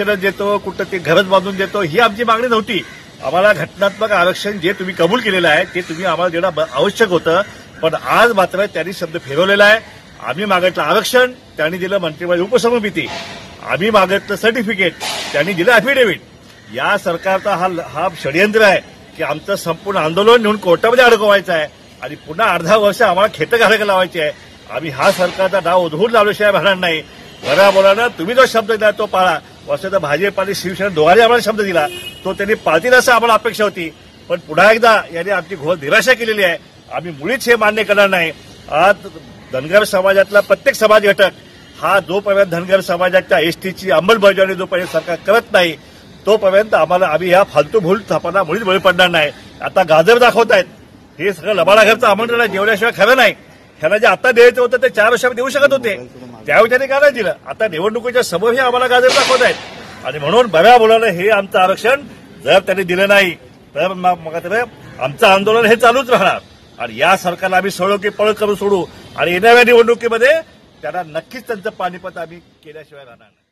आरक्षण देतो कुठं ते घरच बांधून देतो ही आमची मागणी नव्हती. आम्हाला घटनात्मक आरक्षण जे तुम्ही कबूल केलेलं आहे ते तुम्ही आम्हाला देणं ब- आवश्यक होतं. पण आज मात्र त्यांनी शब्द फिरवलेला आहे. आम्ही मागितलं आरक्षण त्यांनी दिलं मंत्रिमंडळ उपसमिती आम्ही मागितलं सर्टिफिकेट त्यांनी दिलं अफिडेव्हिट या सरकारचा हा हा षडयंत्र आहे की आमचं संपूर्ण आंदोलन नेऊन कोर्टामध्ये अडकवायचं आहे. आणि पुन्हा अर्धा वर्ष आम्हाला खेतं घालायला लावायची आहे. आम्ही हा सरकारचा डाव उधळून लावल्याशिवाय भरणार नाही. बऱ्या बोलानं तुम्ही जो शब्द दिला तो पाळा. वस्तुतः भाजप आणि शिवसेना दोघांनी आम्हाला शब्द दिला. तो त्यांनी पाळतील असं आम्हाला अपेक्षा होती. पण पुन्हा एकदा यांनी आमची घोर निराशा केलेली आहे. आम्ही मुळीच हे मान्य करणार नाही. आज धनगर समाजातला प्रत्येक समाज घटक हा जोपर्यंत धनगर समाजाच्या एसटीची अंमलबजावणी जोपर्यंत सरकार करत नाही तोपर्यंत आम्हाला आम्ही या फालतू भूल थापांना मुळीच बळी पडणार नाही. आता गाजर दाखवत आहेत. हे सगळं लबाडाघरचं आमंत्रण आहे. जेवल्याशिवाय खरं नाही. ह्याला जे आता द्यायचं होतं ते चार वर्षामध्ये देऊ शकत होते. त्यावेळी त्यांनी का नाही दिलं. आता निवडणुकीच्या समोर हे आम्हाला गाजर दाखवत आहेत. आणि म्हणून बऱ्या बोलायला हे आमचं आरक्षण जर त्यांनी दिलं नाही तर मग आमचं आंदोलन हे चालूच राहणार. आणि या सरकारला आम्ही सळो की पळ करून सोडू. आणि येणाऱ्या निवडणुकीमध्ये त्यांना नक्कीच त्यांचं पाणीपत आम्ही केल्याशिवाय राहणार नाही.